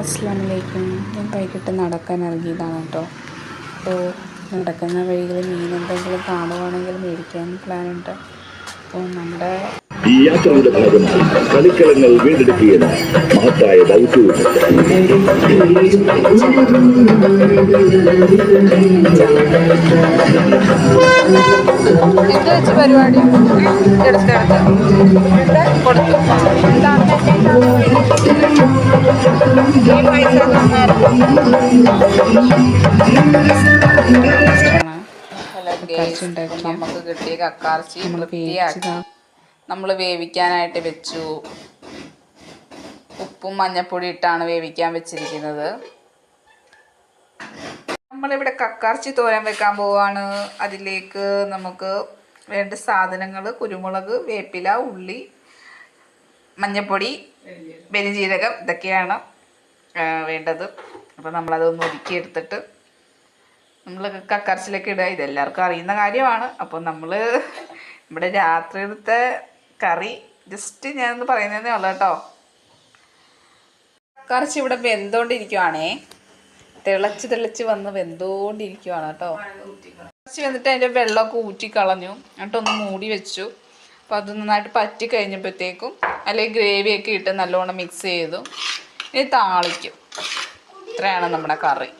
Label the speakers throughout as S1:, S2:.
S1: അസ്ലാമലൈക്കും ഞാൻ വൈകിട്ട് നടക്കാൻ ഇറങ്ങിയതാണ് കേട്ടോ. അപ്പോൾ നടക്കുന്ന വഴിയിൽ മീൻ എന്തെങ്കിലും കാണുവാണെങ്കിൽ മേടിക്കാൻ പ്ലാനുണ്ട്. അപ്പോൾ നമ്മുടെ
S2: ഈ യാത്രയുടെ ഭാഗമായി കളിക്കളങ്ങൾ വീണ്ടെടുക്കുകയാണ് മഹത്തായ ദൗത്യവും
S3: പരിപാടി? എടുത്തെടുത്ത് കൊടുത്തു. നമുക്ക് കിട്ടിയ കക്കാർച്ചി വൃത്തിയാക്കി നമ്മൾ വേവിക്കാനായിട്ട് വെച്ചു. ഉപ്പും മഞ്ഞപ്പൊടി ഇട്ടാണ് വേവിക്കാൻ വെച്ചിരിക്കുന്നത്. നമ്മളിവിടെ കക്കാർച്ചി തോരൻ വെക്കാൻ പോവാണ്. അതിലേക്ക് നമുക്ക് വേണ്ട സാധനങ്ങൾ കുരുമുളക് വേപ്പില ഉള്ളി മഞ്ഞപ്പൊടി പെരുജീരകം ഇതൊക്കെയാണ്. വേണ്ടത്. അപ്പോൾ നമ്മളതൊന്ന് ഒതുക്കിയെടുത്തിട്ട് നമ്മൾ കക്കറച്ചിലൊക്കെ ഇടുക. ഇതെല്ലാവർക്കും അറിയുന്ന കാര്യമാണ്. അപ്പോൾ നമ്മൾ നമ്മുടെ രാത്രിയിലത്തെ കറി ജസ്റ്റ് ഞാനൊന്ന് പറയുന്നതേ ഉള്ളൂ കേട്ടോ. കക്കറച്ചി ഇവിടെ വെന്തോണ്ടിരിക്കുവാണേ. തിളച്ച് തിളച്ച് വന്ന് വെന്തോണ്ടിരിക്കുവാണ് കേട്ടോ. കുറച്ച് വന്നിട്ട് അതിന്റെ വെള്ളമൊക്കെ ഊറ്റി കളഞ്ഞു. എന്നിട്ടൊന്ന് മൂടി വെച്ചു. അപ്പോൾ അത് നന്നായിട്ട് പറ്റി കഴിഞ്ഞപ്പോഴത്തേക്കും അല്ലെങ്കിൽ ഗ്രേവിയൊക്കെ ഇട്ട് നല്ലോണം മിക്സ് ചെയ്തു. ഇനി താളിക്കും. ഇത്രയാണ് നമ്മുടെ കറി.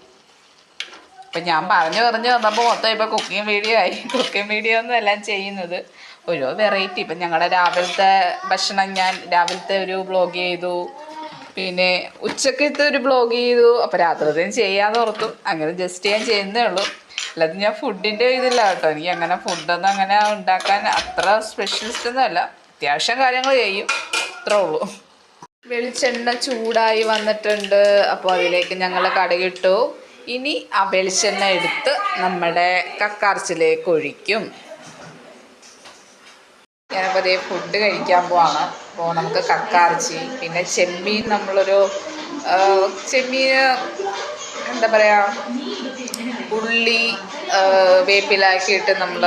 S3: അപ്പം ഞാൻ പറഞ്ഞു പറഞ്ഞു വന്നപ്പോൾ മൊത്തം ഇപ്പോൾ കുക്കിംഗ് വീഡിയോ ആയി. കുക്കിംഗ് വീഡിയോ ഒന്നും എല്ലാം ചെയ്യുന്നത്. ഓരോ വെറൈറ്റി ഇപ്പം ഞങ്ങളുടെ രാവിലത്തെ ഭക്ഷണം ഞാൻ രാവിലത്തെ ഒരു ബ്ലോഗ് ചെയ്തു. പിന്നെ ഉച്ചക്കത്തെ ഒരു ബ്ലോഗ് ചെയ്തു. അപ്പോൾ രാത്രിത്തേയും ചെയ്യാന്ന് ഓർത്തു. അങ്ങനെ ജസ്റ്റ് ഞാൻ ചെയ്യുന്നേ ഉള്ളൂ. അല്ലാതെ ഞാൻ ഫുഡിന്റെ ഇതില്ല കേട്ടോ. എനിക്ക് അങ്ങനെ ഫുഡൊന്നും അങ്ങനെ ഉണ്ടാക്കാൻ അത്ര സ്പെഷ്യലിസ്റ്റ് ഒന്നും അല്ല. അത്യാവശ്യം കാര്യങ്ങൾ ചെയ്യും. അത്രേ ഉള്ളൂ. വെളിച്ചെണ്ണ ചൂടായി വന്നിട്ടുണ്ട്. അപ്പോൾ അതിലേക്ക് ഞങ്ങൾ കടുകിട്ടു. ഇനി ആ വെളിച്ചെണ്ണ എടുത്ത് നമ്മുടെ കക്കാർച്ചിലേക്ക് ഒഴിക്കും. ഞാനിപ്പോൾ അതേ ഫുഡ് കഴിക്കാൻ പോവാണ്. അപ്പോൾ നമുക്ക് കക്കാർച്ചി പിന്നെ ചെമ്മീൻ നമ്മളൊരു ചെമ്മീൻ എന്താ പറയുക ഉള്ളി വേപ്പിലാക്കിയിട്ട് വേപ്പിലാക്കി നമ്മൾ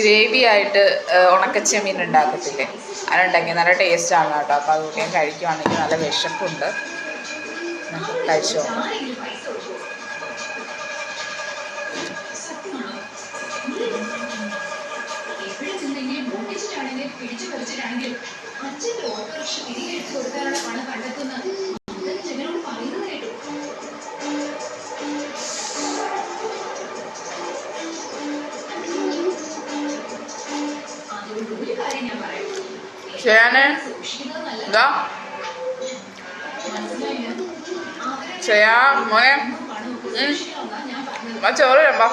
S3: ഗ്രേവി ആയിട്ട് ഉണക്കച്ചെമ്മീൻ ഉണ്ടാക്കത്തില്ലേ? അതുണ്ടെങ്കിൽ നല്ല ടേസ്റ്റ് ആണ് കേട്ടോ. അപ്പോൾ അതുകൊണ്ട് ഞാൻ കഴിക്കുവാണെങ്കിൽ നല്ല വിശപ്പുണ്ട്. കഴിച്ചു? നോക്കാം ചെയ്യാന്? എന്താ ചെയ്യാ മോനെ. ചോറ് വേമ്പോ